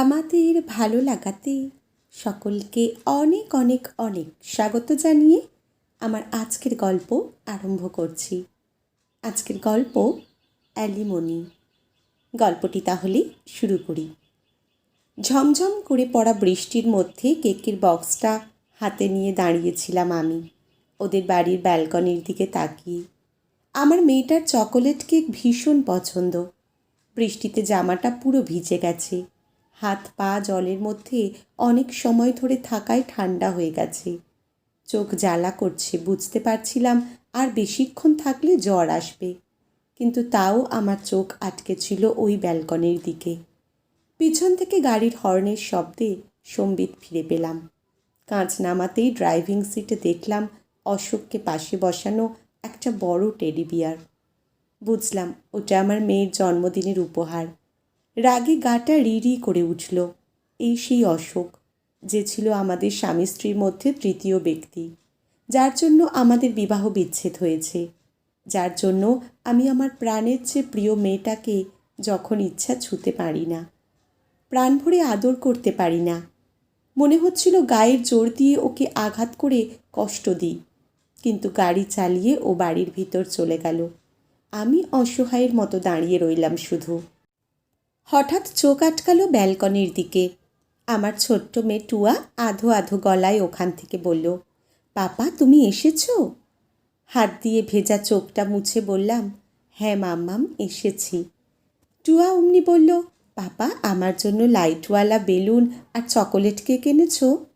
আমাদের ভালো লাগাতে সকলকে অনেক অনেক অনেক স্বাগত জানিয়ে আমার আজকের গল্প আরম্ভ করছি। আজকের গল্প অ্যালিমনি। গল্পটি তাহলে শুরু করি। ঝমঝম করে পড়া বৃষ্টির মধ্যে কেকের বক্সটা হাতে নিয়ে দাঁড়িয়েছিলাম আমি। ওদের বাড়ির ব্যালকনির দিকে তাকিয়ে। আমার মেয়েটার চকোলেট কেক ভীষণ পছন্দ। বৃষ্টিতে জামাটা পুরো ভিজে গেছে। হাত পা জলের মধ্যে অনেক সময় ধরে থাকায় ঠান্ডা হয়ে গেছে। চোখ জ্বালা করছে, বুঝতে পারছিলাম আর বেশিক্ষণ থাকলে জ্বর আসবে। কিন্তু তাও আমার চোখ আটকে ছিল ওই ব্যালকনির দিকে। পিছন থেকে গাড়ির হর্নের শব্দে সম্বিত ফিরে পেলাম। কাঁচ নামাতেই ড্রাইভিং সিটে দেখলাম অশোককে পাশে বসানো একটা বড় টেডি বিয়ার। বুঝলাম ওটা আমার মেয়ের জন্মদিনের উপহার। রাগে গাটা রিরি করে উঠল। এই সেই অশোক, যে ছিল আমাদের স্বামী স্ত্রীর মধ্যে তৃতীয় ব্যক্তি, যার জন্য আমাদের বিবাহ বিচ্ছেদ হয়েছে। যার জন্য আমি আমার প্রাণের চেয়ে প্রিয় মেয়েটাকে যখন ইচ্ছা ছুতে পারি না, প্রাণ ভরে আদর করতে পারি না, মনে হচ্ছিল গায়ের জোর দিয়ে ওকে আঘাত করে কষ্ট দিই, কিন্তু গাড়ি চালিয়ে ও বাড়ির ভিতর চলে গেল। আমি অসহায়ের মতো দাঁড়িয়ে রইলাম শুধু। হঠাৎ চোখ আটকালো ব্যালকনির দিকে। আমার ছোট্ট মেয়ে টুয়া আধো আধো গলায় ওখান থেকে বলল, পাপা, তুমি এসেছ? হাত দিয়ে ভেজা চোখটা মুছে বললাম হ্যাঁ মাম্মাম, এসেছি। টুয়া অমনি বলল, পাপা, আমার জন্য লাইটওয়ালা, বেলুন আর চকোলেট কেক এনেছো?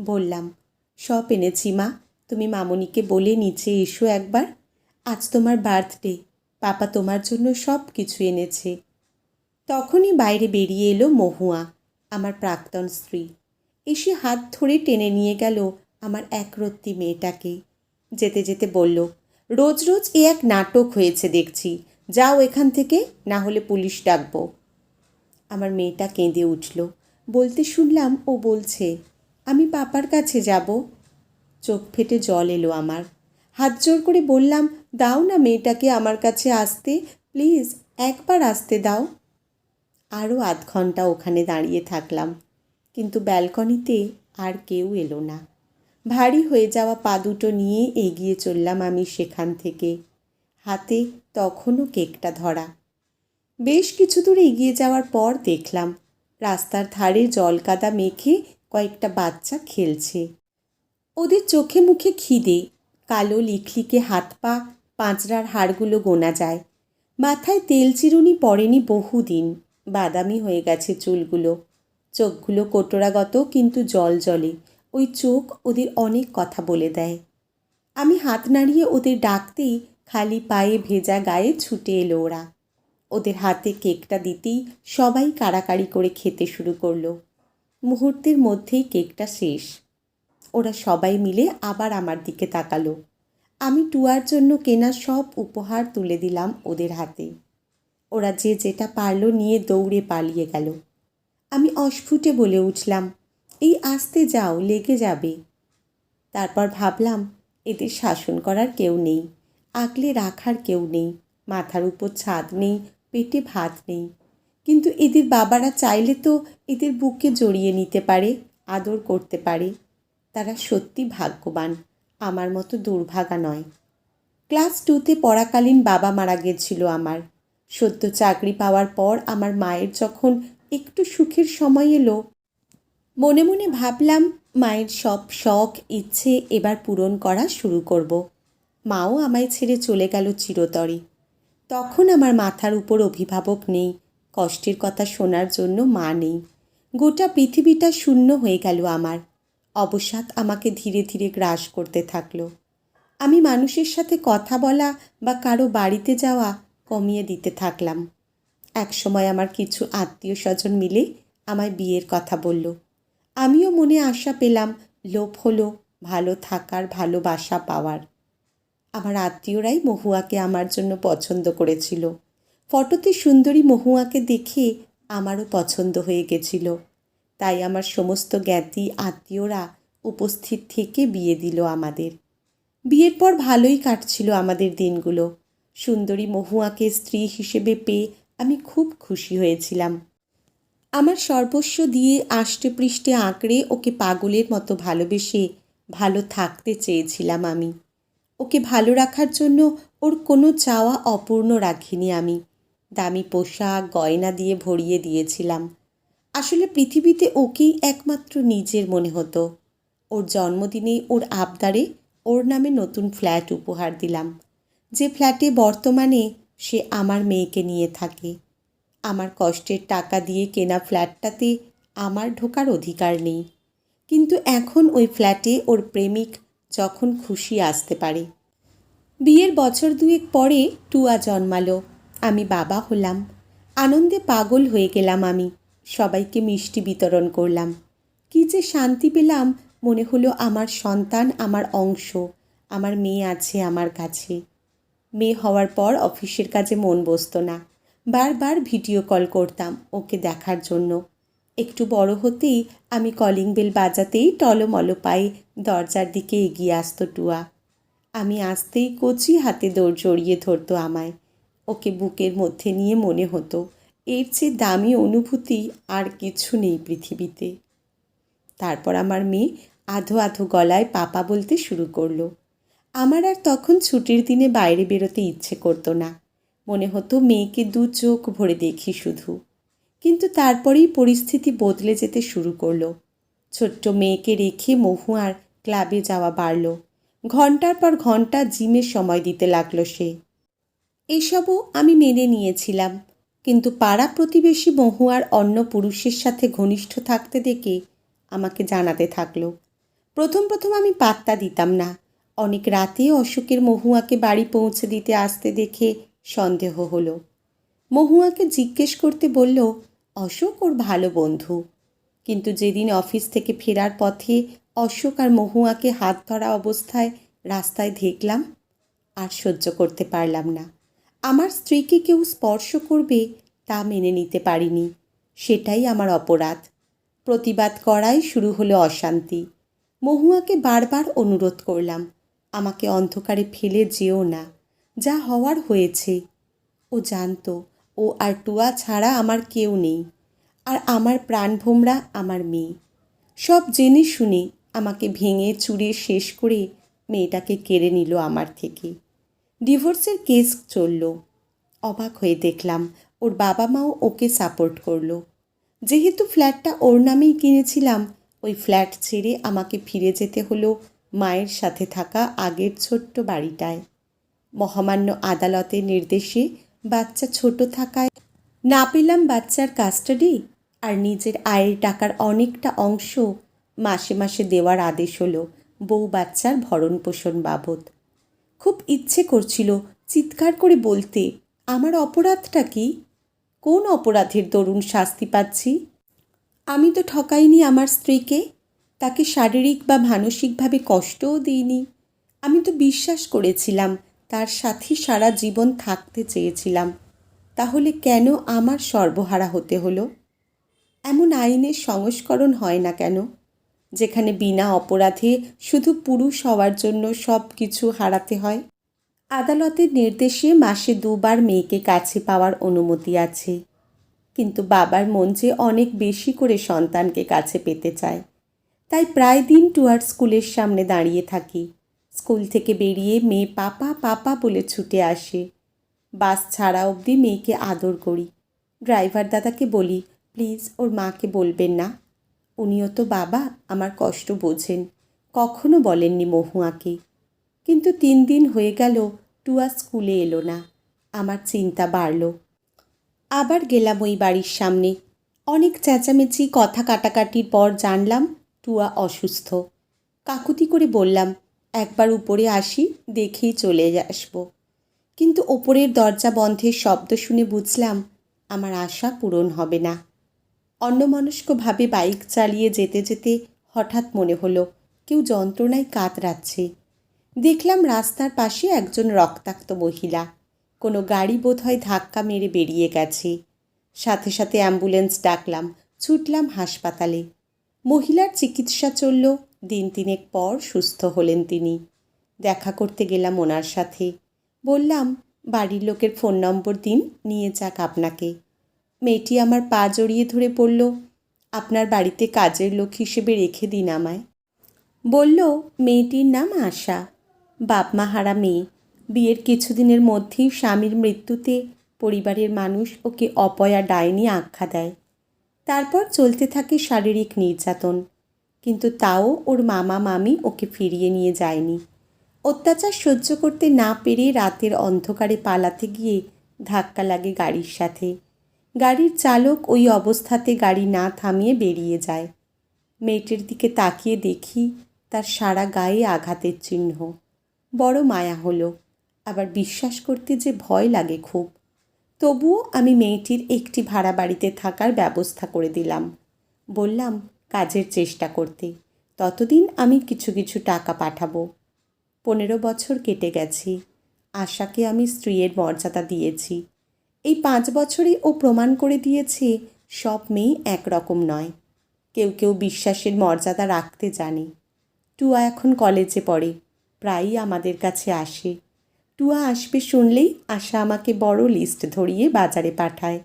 বললাম, সব এনেছি মা, তুমি মামনিকে বলে নিচে এসো একবার। আজ তোমার বার্থডে, পাপা তোমার জন্য সব কিছু এনেছে। তখনই বাইরে বেরিয়ে এলো মহুয়া, আমার প্রাক্তন স্ত্রী। এসে হাত ধরে টেনে নিয়ে গেল আমার একরত্তি মেয়েটাকে। যেতে যেতে বলল, রোজ রোজ এ এক নাটক হয়েছে দেখছি। যাও এখান থেকে, না হলে পুলিশ ডাকবো। আমার মেয়েটা কেঁদে উঠল। বলতে শুনলাম, ও বলছে, আমি পাপার কাছে যাব। চোখ ফেটে জল এলো আমার। হাত জোর করে বললাম, দাও না মেয়েটাকে আমার কাছে আসতে, প্লিজ একবার আসতে দাও। আরও আধ ঘণ্টা ওখানে দাঁড়িয়ে থাকলাম। কিন্তু ব্যালকনিতে আর কেউ এলো না। ভারী হয়ে যাওয়া পা দুটো নিয়ে এগিয়ে চললাম আমি সেখান থেকে। হাতে তখনও কেকটা ধরা। বেশ কিছু দূর এগিয়ে যাওয়ার পর দেখলাম, রাস্তার ধারে জলকাদা মেখে কয়েকটা বাচ্চা খেলছে। ওদের চোখে মুখে খিদে, কালো লিখলিকে হাত পা, পাঁচড়ার হাড়গুলো গোনা যায়। মাথায় তেল চিরুনি পড়েনি বহুদিন। বাদামি হয়ে গেছে চুলগুলো। চোখগুলো কোটরাগত কিন্তু জল জলে। ওই চোখ ওদের অনেক কথা বলে দেয়। আমি হাত নাড়িয়ে ওদের ডাকতেই খালি পায়ে ভেজা গায়ে ছুটে এলো ওরা। ওদের হাতে কেকটা দিতেই সবাই কাড়াকাড়ি করে খেতে শুরু করল। মুহূর্তের মধ্যেই কেকটা শেষ। ওরা সবাই মিলে আবার আমার দিকে তাকালো। আমি টুয়ার জন্য কেনা সব উপহার তুলে দিলাম ওদের হাতে। ওরা যে যেটা পারল নিয়ে দৌড়ে পালিয়ে গেল। আমি অস্ফুটে বলে উঠলাম, এই আসতে যাও, লেগে যাবে। তারপর ভাবলাম, এদের শাসন করার কেউ নেই, আগলে রাখার কেউ নেই, মাথার উপর ছাদ নেই, পেটে ভাত নেই। কিন্তু এদের বাবারা চাইলে তো এদের বুকে জড়িয়ে নিতে পারে, আদর করতে পারে। তারা সত্যি ভাগ্যবান, আমার মতো দুর্ভাগা নয়। ক্লাস টুতে পড়াকালীন বাবা মারা গেছিল আমার। সদ্য চাকরি পাওয়ার পর আমার মায়ের যখন একটু সুখের সময় এলো, মনে মনে ভাবলাম মায়ের সব শখ, ইচ্ছে এবার পূরণ করা শুরু করব। মাও আমায় ছেড়ে চলে গেল চিরতরে। তখন আমার মাথার উপর অভিভাবক নেই, কষ্টের কথা শোনার জন্য মা নেই। গোটা পৃথিবীটা শূন্য হয়ে গেল আমার। অবসাদ আমাকে ধীরে ধীরে গ্রাস করতে থাকল। আমি মানুষের সাথে কথা বলা বা কারও বাড়িতে যাওয়া কমিয়ে দিতে থাকলাম। একসময় আমার কিছু আত্মীয় স্বজন মিলে আমায় বিয়ের কথা বলল। আমিও মনে আশা পেলাম লোভ হলো ভালো থাকার ভালোবাসা পাওয়ার। আমার আত্মীয়রাই মহুয়াকে আমার জন্য পছন্দ করেছিল। ফটোতে সুন্দরী মহুয়াকে দেখে আমারও পছন্দ হয়ে গেছিল। তাই আমার সমস্ত জ্ঞাতি আত্মীয়রা উপস্থিত থেকে বিয়ে দিল আমাদের। বিয়ের পর ভালোই কাটছিল আমাদের দিনগুলো। সুন্দরী মহুয়াকে স্ত্রী হিসেবে পেয়ে আমি খুব খুশি হয়েছিলাম। আমার সর্বস্ব দিয়ে আষ্টে পৃষ্ঠে আঁকড়ে ওকে পাগলের মতো ভালোবেসে ভালো থাকতে চেয়েছিলাম আমি। ওকে ভালো রাখার জন্য ওর কোনো চাওয়া অপূর্ণ রাখিনি আমি। দামি পোশাক, গয়না দিয়ে ভরিয়ে দিয়েছিলাম। আসলে পৃথিবীতে ওকেই একমাত্র নিজের মনে হতো। ওর জন্মদিনে ওর আবদারে ওর নামে নতুন ফ্ল্যাট উপহার দিলাম। যে ফ্ল্যাটে বর্তমানে সে আমার মেয়েকে নিয়ে থাকে। আমার কষ্টের টাকা দিয়ে কেনা ফ্ল্যাটটাতে আমার ঢোকার অধিকার নেই। কিন্তু এখন ওই ফ্ল্যাটে ওর প্রেমিক যখন খুশি আসতে পারে। বিয়ের বছর দুয়েক পরে টুয়া জন্মালো। আমি বাবা হলাম। আনন্দে পাগল হয়ে গেলাম আমি। সবাইকে মিষ্টি বিতরণ করলাম। কী যে শান্তি পেলাম মনে হলো আমার সন্তান আমার অংশ। আমার মেয়ে আছে আমার কাছে। মেয়ে হওয়ার পর অফিসের কাজে মন বসতো না। বারবার ভিডিও কল করতাম ওকে দেখার জন্য। একটু বড় হতেই আমি কলিং বেল বাজাতেই টলমল পায়ে দরজার দিকে এগিয়ে আসতো টুয়া। আমি আসতেই কচি হাতে দৌড় জড়িয়ে ধরতো আমায়। ওকে বুকের মধ্যে নিয়ে মনে হতো, এর চেয়ে দামি অনুভূতি আর কিছু নেই পৃথিবীতে। তারপর আমার মেয়ে আধো আধো গলায় পাপা বলতে শুরু করল। আমার আর তখন ছুটির দিনে বাইরে বেরোতে ইচ্ছে করতো না। মনে হতো মেয়েকে দু চোখ ভরে দেখি শুধু। কিন্তু তারপরেই পরিস্থিতি বদলে যেতে শুরু করল। ছোট্ট মেয়েকে রেখে মহুয়ার ক্লাবে যাওয়া বাড়ল। ঘণ্টার পর ঘণ্টা জিমে সময় দিতে লাগল সে। এসবও আমি মেনে নিয়েছিলাম। কিন্তু পাড়া প্রতিবেশী মহুয়ার অন্য পুরুষের সাথে ঘনিষ্ঠ থাকতে দেখে আমাকে জানাতে থাকল। প্রথম প্রথম আমি পাত্তা দিতাম না। অনেক রাতে অশোকের মহুয়াকে বাড়ি পৌঁছে দিতে আসতে দেখে সন্দেহ হলো। মহুয়াকে জিজ্ঞেস করতে বলল, অশোক ওর ভালো বন্ধু। কিন্তু যেদিন অফিস থেকে ফেরার পথে অশোক আর মহুয়াকে হাত ধরা অবস্থায় রাস্তায় দেখলাম, আর সহ্য করতে পারলাম না। আমার স্ত্রীকে কেউ স্পর্শ করবে তা মেনে নিতে পারিনি। সেটাই আমার অপরাধ। প্রতিবাদ করাই শুরু হলো অশান্তি। মহুয়াকে বারবার অনুরোধ করলাম আমাকে অন্ধকারে ফেলে যেও না। যা হওয়ার হয়েছে। ও জানতো, ও আর টুয়া ছাড়া আমার কেউ নেই। আর আমার প্রাণভোমরা আমার মেয়ে। সব জেনে শুনে আমাকে ভেঙে চুরে শেষ করে মেয়েটাকে কেড়ে নিল আমার থেকে। ডিভোর্সের কেস চলল। অবাক হয়ে দেখলাম, ওর বাবা মাও ওকে সাপোর্ট করল। যেহেতু ফ্ল্যাটটা ওর নামেই কিনেছিলাম, ওই ফ্ল্যাট ছেড়ে আমাকে ফিরে যেতে হলো মায়ের সাথে থাকা আগের ছোট্ট বাড়িটায়। মহামান্য আদালতের নির্দেশে বাচ্চা ছোট থাকায় না পেলাম বাচ্চার কাস্টাডি আর নিজের আয়ের টাকার অনেকটা অংশ মাসে মাসে দেওয়ার আদেশ হলো বউ বাচ্চার ভরণ পোষণ বাবদ। খুব ইচ্ছে করছিল চিৎকার করে বলতে, আমার অপরাধটা কি? কোন অপরাধের দরুন শাস্তি পাচ্ছি? আমি তো ঠকাইনি আমার স্ত্রীকে? তাকে শারীরিক বা মানসিকভাবে কষ্টও দিইনি। আমি তো বিশ্বাস করেছিলাম, তার সাথে সারা জীবন থাকতে চেয়েছিলাম। তাহলে কেন আমার সর্বহারা হতে হলো? এমন আইনের সংস্করণ হয় না কেন? যেখানে বিনা অপরাধে শুধু পুরুষ হওয়ার জন্য সব কিছু হারাতে হয়? আদালতের নির্দেশে মাসে দুবার মেয়েকে কাছে পাওয়ার অনুমতি আছে। কিন্তু বাবার মন যে অনেক বেশি করে সন্তানকে কাছে পেতে চায়। তাই প্রায় দিন টুয়ার স্কুলের সামনে দাঁড়িয়ে থাকি। স্কুল থেকে বেরিয়ে মেয়ে পাপা পাপা বলে ছুটে আসে। বাস ছাড়া অবধি মেয়েকে আদর করি। ড্রাইভার দাদাকে বলি, প্লিজ, ওর মাকে বলবেন না। উনিও তো বাবা, আমার কষ্ট বোঝেন। কখনো বলেননি মহুয়াকে। কিন্তু তিন দিন হয়ে গেল, টুয়া স্কুলে এলো না। আমার চিন্তা বাড়ল। আবার গেলাম ওই বাড়ির সামনে। অনেক চেঁচামেচি, কথা কাটাকাটির পর জানলাম টুয়া অসুস্থ। কাকুতি করে বললাম, একবার উপরে আসি, দেখেই চলে আসব। কিন্তু ওপরের দরজা বন্ধের শব্দ শুনে বুঝলাম, আমার আশা পূরণ হবে না। অন্যমনস্কভাবে বাইক চালিয়ে যেতে যেতে হঠাৎ মনে হলো, কেউ যন্ত্রণায় কাতরাচ্ছে। দেখলাম রাস্তার পাশে একজন রক্তাক্ত মহিলা। কোনো গাড়ি বোধহয় ধাক্কা মেরে বেরিয়ে গেছে। সাথে সাথে অ্যাম্বুলেন্স ডাকলাম, ছুটলাম হাসপাতালে। মহিলার চিকিৎসা চলল। দিন তিনেক পর সুস্থ হলেন তিনি। দেখা করতে গেলাম ওনার সাথে। বললাম, বাড়ির লোকের ফোন নম্বর দিন, নিয়ে যাক আপনাকে। মেয়েটি আমার পা জড়িয়ে ধরে পড়ল আপনার বাড়িতে কাজের লোক হিসেবে রেখে দিন আমায়। বলল, মেয়েটির নাম আশা। বাপ মা হারা মেয়ে। বিয়ের কিছুদিনের মধ্যেই স্বামীর মৃত্যুতে পরিবারের মানুষ ওকে অপয়া ডাইনি আখ্যা দেয়। তারপর চলতে থাকে শারীরিক নির্যাতন। কিন্তু তাও ওর মামা মামি ওকে ফিরিয়ে নিয়ে যায়নি। অত্যাচার সহ্য করতে না পেরে রাতের অন্ধকারে পালাতে গিয়ে ধাক্কা লাগে গাড়ির সাথে। গাড়ির চালক ওই অবস্থাতে গাড়ি না থামিয়ে বেরিয়ে যায়। মেয়েটির দিকে তাকিয়ে দেখি তার সারা গায়ে আঘাতের চিহ্ন। বড় মায়া হলো। আবার বিশ্বাস করতে যে ভয় লাগে খুব। তবুও আমি মেয়েটির একটি ভাড়া বাড়িতে থাকার ব্যবস্থা করে দিলাম। বললাম, কাজের চেষ্টা করতে। ততদিন আমি কিছু কিছু টাকা পাঠাবো। পনেরো বছর কেটে গেছে। আশাকে আমি স্ত্রীর মর্যাদা দিয়েছি। এই পাঁচ বছরে ও প্রমাণ করে দিয়েছে, সব মেয়ে একরকম নয়। কেউ কেউ বিশ্বাসের মর্যাদা রাখতে জানে। টুয়া এখন কলেজে পড়ে। প্রায়ই আমাদের কাছে আসে। টুয়া আসবে শুনলেই আশা আমাকে বড় লিস্ট ধরিয়ে বাজারে পাঠায়।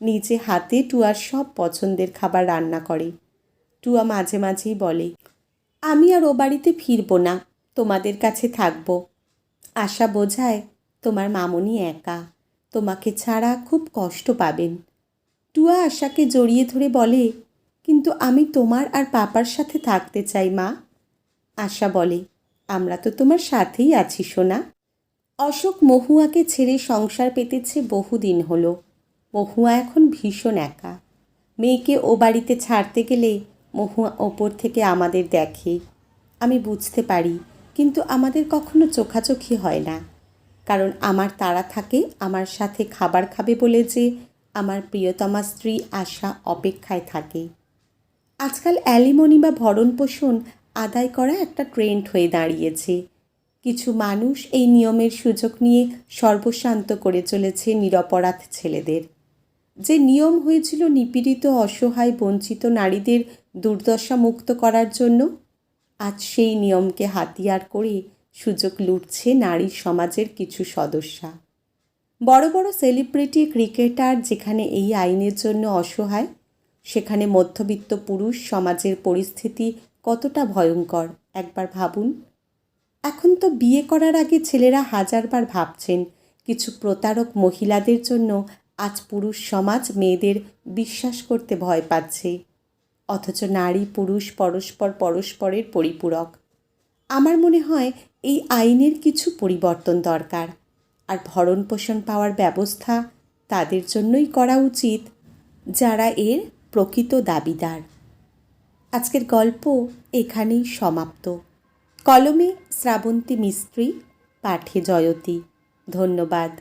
নিজে হাতে টুয়ার সব পছন্দের খাবার রান্না করে। টুয়া মাঝে মাঝেই বলে, আমি আর ও বাড়িতে ফিরবো না, তোমাদের কাছে থাকব। আশা বোঝায়, তোমার মামনি একা, তোমাকে ছাড়া খুব কষ্ট পাবেন। টুয়া আশাকে জড়িয়ে ধরে বলে, কিন্তু আমি তোমার আর পাপার সাথে থাকতে চাই মা। আশা বলে, আমরা তো তোমার সাথেই আছি সোনা। অশোক মহুয়াকে ছেড়ে সংসার পেতেছে বহুদিন হলো। মহুয়া এখন ভীষণ একা। মেয়েকে ও বাড়িতে ছাড়তে গেলে মহুয়া ওপর থেকে আমাদের দেখে। আমি বুঝতে পারি, কিন্তু আমাদের কখনো চোখাচোখি হয় না। কারণ আমার তারা থাকে, আমার সাথে খাবার খাবে বলে যে আমার প্রিয়তমা স্ত্রী আশা অপেক্ষায় থাকে। আজকাল অ্যালিমনি বা ভরণ পোষণ আদায় করা একটা ট্রেন্ড হয়ে দাঁড়িয়েছে। কিছু মানুষ এই নিয়মের সুযোগ নিয়ে সর্বশান্ত করে চলেছে নিরপরাধ ছেলেদের। যে নিয়ম হয়েছিল নিপীড়িত, অসহায়, বঞ্চিত নারীদের দুর্দশা মুক্ত করার জন্য, আজ সেই নিয়মকে হাতিয়ার করে সুযোগ লুটছে নারী সমাজের কিছু সদস্যা। বড় বড় সেলিব্রিটি, ক্রিকেটার যেখানে এই আইনের জন্য অসহায়, সেখানে মধ্যবিত্ত পুরুষ সমাজের পরিস্থিতি কতটা ভয়ঙ্কর, একবার ভাবুন। এখন তো বিয়ে করার আগে ছেলেরা হাজারবার ভাবছেন, কিছু প্রতারক মহিলাদের জন্য আজ পুরুষ সমাজ মেয়েদের বিশ্বাস করতে ভয় পাচ্ছে। অথচ নারী, পুরুষ, পরস্পর, পরস্পরের পরিপূরক। আমার মনে হয় এই আইনের কিছু পরিবর্তন দরকার। আর ভরণ পোষণ পাওয়ার ব্যবস্থা তাদের জন্যই করা উচিত, যারা এর প্রকৃত দাবিদার। আজকের গল্প এখানেই সমাপ্ত। কলমে শ্রাবন্তী মিস্ত্রি পাঠে জয়তী। ধন্যবাদ।